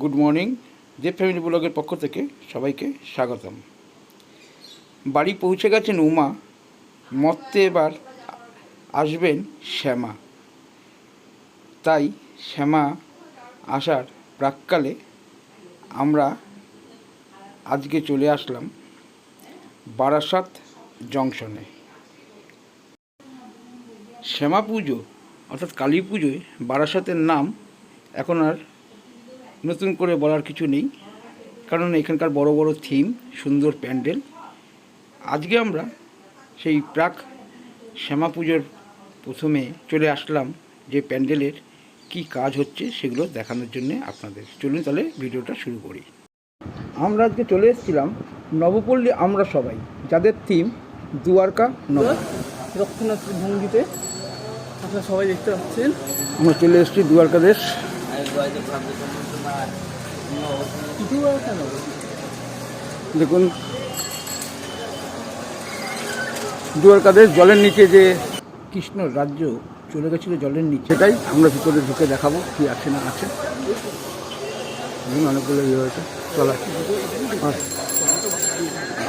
Good morning যে family ব্লগের পক্ষ থেকে সবাইকে স্বাগতম। বাড়ি পৌঁছে গেছেন উমা, মর্তে এবার আসবেন শ্যামা। তাই শ্যামা আসার প্রাককালে আমরা আজকে চলে আসলাম বারাসাত জংশনে। শ্যামা পুজো, অর্থাৎ কালী পুজোয় বারাসাতের নাম এখন আর নতুন করে বলার কিছু নেই। কারণ এখানকার বড় বড় থিম সুন্দর প্যান্ডেল। আজকে আমরা সেই প্রাক শ্যামা পুজোর প্রথমে চলে আসলাম যে প্যান্ডেলের কি কাজ হচ্ছে সেগুলো দেখানোর জন্য আপনাদের। চলুন তাহলে ভিডিওটা শুরু করি। আমরা আজকে চলে এসেছিলাম নবপল্লী আমরা সবাই যাদের থিম দুয়ারকা নব। রক্ষণাত্মক ভঙ্গিতে আপনারা সবাই দেখতে পাচ্ছেন। আমরা চলে এসেছি দুয়ারকা দেশ। দেখুন। দুয়ারকাদের জলের নিচে যে কৃষ্ণ রাজ্য চলে গেছিল জলের নিচে আমরা ভিতরে ঢুকে দেখাবো কি আছে না আছে। অনেকগুলো ইয়ে হয়েছে, চলা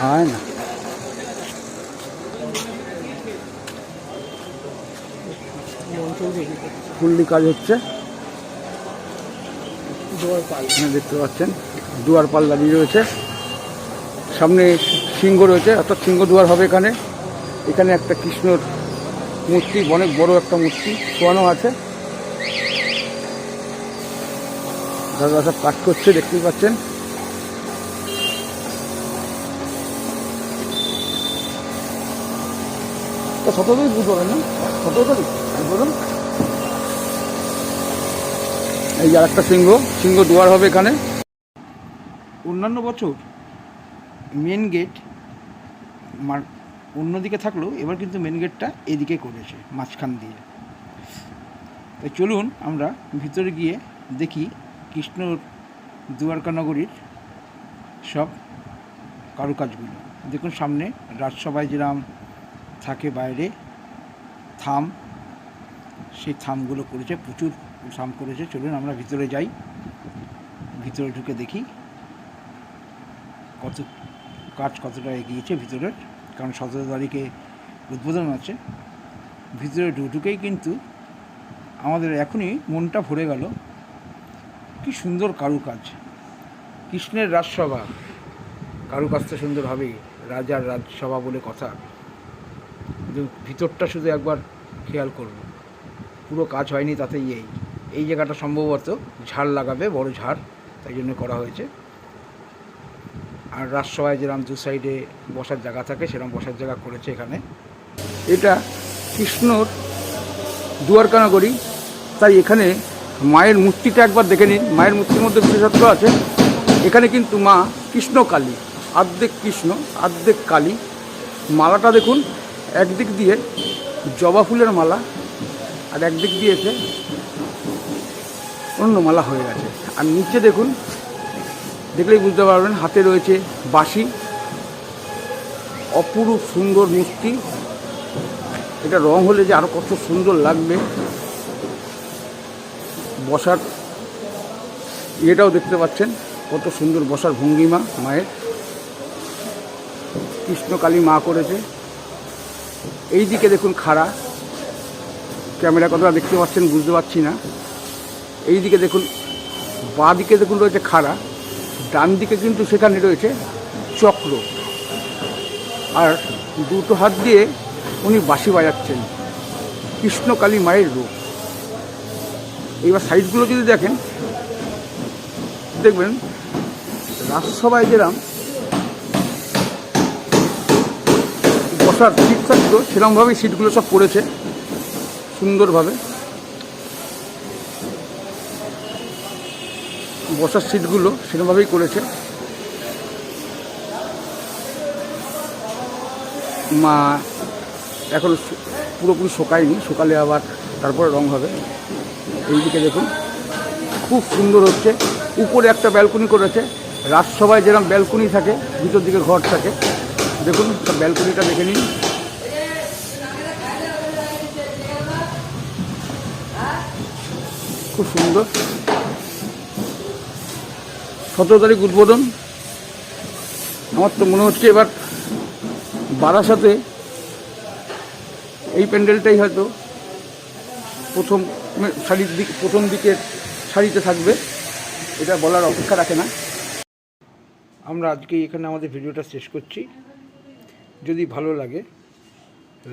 হয় না। ফুল্লি কাজ হচ্ছে। দেখতে পাচ্ছেন, দুয়ার পাল দাঁড়িয়ে রয়েছে। সামনে সিংহ রয়েছে, অর্থাৎ সিংহ দুয়ার হবে এখানে। এখানে একটা কৃষ্ণর মূর্তি, অনেক বড় একটা মূর্তি শোয়ানো আছে। দাদা সব কাজ করছে, দেখতেই পাচ্ছেন। তো সতেরো তারিখ বুঝতে পারেন না? সতেরো তারিখ বলুন। এই আর একটা সিংহ সিংহ দুয়ার হবে এখানে। অন্যান্য বছর মেন গেট অন্যদিকে থাকলেও এবার কিন্তু মেন গেটটা এদিকে করেছে, মাঝখান দিয়ে। তাই চলুন আমরা ভিতরে গিয়ে দেখি কৃষ্ণ দুয়ারকা নগরীর সব কারুকাজগুলো। দেখুন সামনে রাজসভায় যেরাম থাকে বাইরে, থাম। সেই থামগুলো করেছে প্রচুর থাম করেছে, চলুন আমরা ভিতরে যাই। ভিতরে ঢুকে দেখি কত কাজ কতটা এগিয়েছে ভিতরের, কারণ সতেরো তারিখে উদ্বোধন আছে। ভিতরে ঢুকেই কিন্তু আমাদের এখনই মনটা ভরে গেল, কি সুন্দর কারুকাজ। কৃষ্ণের রাজসভা, কারুকাজটা সুন্দর হবেই, রাজার রাজসভা বলে কথা। কিন্তু ভিতরটা শুধু একবার খেয়াল করব। পুরো কাজ হয়নি তাতেই এই। এই জায়গাটা সম্ভবত ঝাড় লাগাবে, বড় ঝাড়, তাই জন্য করা হয়েছে। আর রাজসভায় যেরকম দু সাইডে বসার জায়গা থাকে, সেরকম বসার জায়গা করেছে এখানে। এটা কৃষ্ণর দুয়ারকানগরী তাই এখানে মায়ের মূর্তিটা একবার দেখে নিন। মায়ের মূর্তির মধ্যে বিশেষত্ব আছে, এখানে কিন্তু মা কৃষ্ণ কালী, আর্ধেক কৃষ্ণ, আর্ধেক কালী। মালাটা দেখুন, একদিক দিয়ে জবা ফুলের মালা, আর একদিক দিয়েছে অন্য মালা হয়ে গেছে। আর নিচে দেখুন, দেখলেই বুঝতে পারবেন, হাতে রয়েছে বাঁশি, অপরূপ সুন্দর মূর্তি। এটা রং হলে যে আরও কত সুন্দর লাগবে। বসার ইয়েটাও দেখতে পাচ্ছেন, কত সুন্দর বসার ভঙ্গিমা মায়ের। কৃষ্ণকালী মা করেছে। এই দিকে দেখুন খাড়া। ক্যামেরা কতটা দেখতে পাচ্ছেন বুঝতে পারছি না। এই দিকে দেখুন বাঁ দিকে দেখুন রয়েছে খাড়া ডান দিকে কিন্তু সেখানে রয়েছে চক্র। আর দুটো হাত দিয়ে উনি বাঁশি বাজাচ্ছেন, কৃষ্ণকালী মায়ের রূপ। এইবার সাইডগুলো যদি দেখেন, দেখবেন, রাজসভায় যেরাম বসার সিট থাকতো সেরকমভাবেই সিটগুলো সব পড়েছে, সুন্দরভাবে। বসার সিটগুলো সেরকমভাবেই করেছে। মা এখন পুরোপুরি শোকায়নি সকালে আবার তারপরে রং হবে। এইদিকে দেখুন, খুব সুন্দর হচ্ছে। উপরে একটা ব্যালকনি করেছে। রাজসভায় যেরকম ব্যালকনি থাকে, ভিতর দিকে ঘর থাকে। দেখুন ব্যালকনিটা দেখে নিন। খুব সুন্দর। সতেরো তারিখ উদ্বোধন। আমার তো মনে হচ্ছে এবার বারাসাতে এই প্যান্ডেলটাই হয়তো প্রথম সারির দিক প্রথম দিকের সারিতে থাকবে। এটা বলার অপেক্ষা রাখে না। আমরা আজকে এখানে আমাদের ভিডিওটা শেষ করছি। যদি ভালো লাগে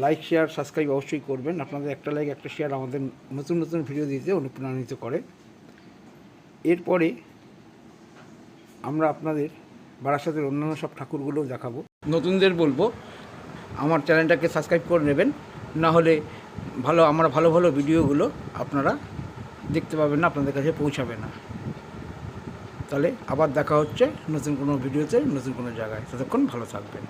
লাইক শেয়ার সাবস্ক্রাইব অবশ্যই করবেন। আপনাদের একটা লাইক একটা শেয়ার আমাদের নতুন নতুন ভিডিও দিতে অনুপ্রাণিত করে। এরপরে আমরা আপনাদের বারাসাতের অন্যান্য সব ঠাকুরগুলোও দেখাবো। নতুনদের বলব, আমার চ্যানেলটাকে সাবস্ক্রাইব করে নেবেন, না হলে ভালো, আমার ভালো ভালো ভিডিওগুলো আপনারা দেখতে পাবেন না, আপনাদের কাছে পৌঁছাবে না। তাহলে আবার দেখা হচ্ছে নতুন কোনো ভিডিওতে, নতুন কোনো জায়গায়। ততক্ষণ ভালো থাকবেন।